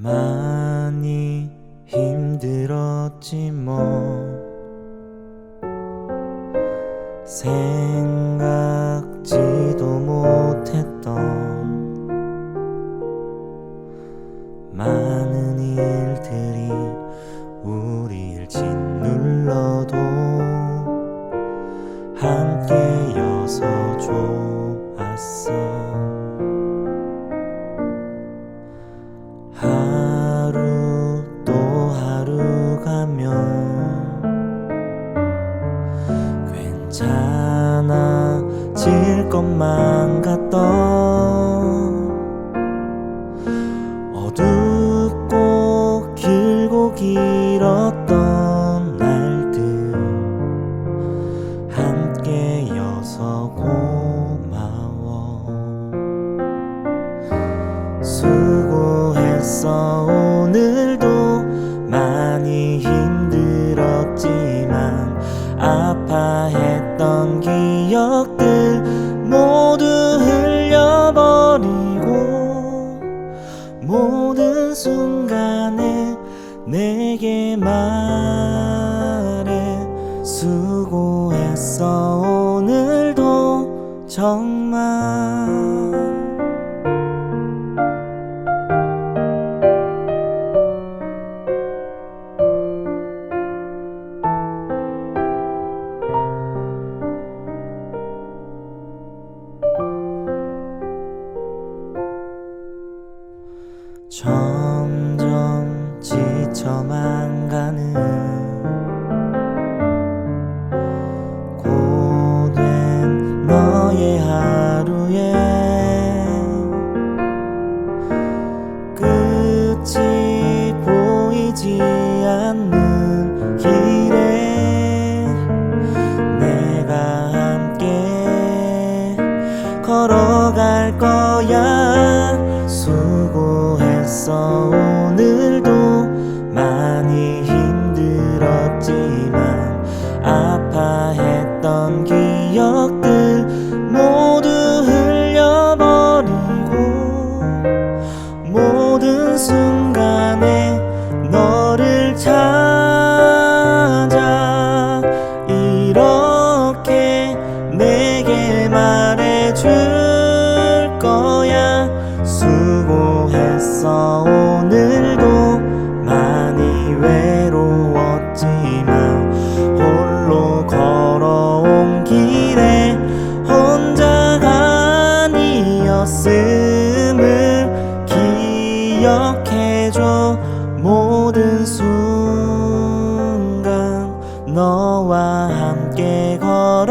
많이 힘들었지 뭐. 생 것만 같던 어둡고 길고 길었던 날들 함께여서 고마워. 수고했어. 오늘도 많이 힘들었지만 아파했던 기억 모든 순간에 내게 말해. 수고했어 오늘도 정말 점점 지쳐만 가는 고된 너의 하루에 끝이 보이지 않는 길에 내가 함께 걸어갈 거야 수 기억해줘. 모든 순간 너와 함께 걸어